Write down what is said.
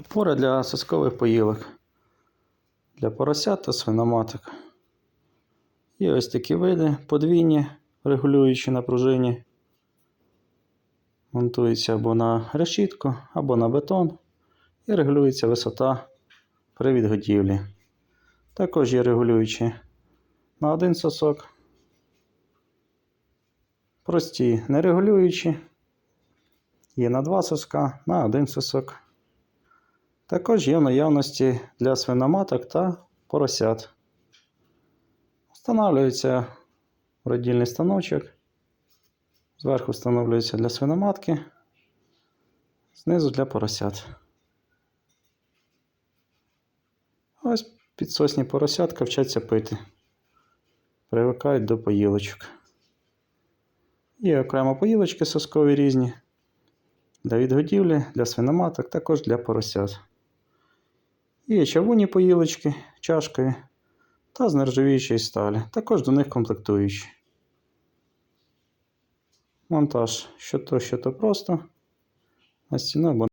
Опора для соскових поїлок. Для поросят та свиноматок. Є ось такі види, подвійні, регулюючі на пружині. Монтується або на решітку, або на бетон. І регулюється висота при відгодівлі. Також є регулюючі на один сосок. Прості нерегулюючі. Є на два соска, на один сосок. Також є в наявності для свиноматок та поросят. Встановлюється родільний станочок. Зверху встановлюється для свиноматки, знизу для поросят. Ось підсосні поросятка вчаться пити. Привикають до поїлочок. Є окремо поїлочки соскові різні. Для відгодівлі, для свиноматок, також для поросят. Є червоні поїлочки, чашкою та з нержавіючої сталі. Також до них комплектуючі. Монтаж що то, що то просто. На стіну або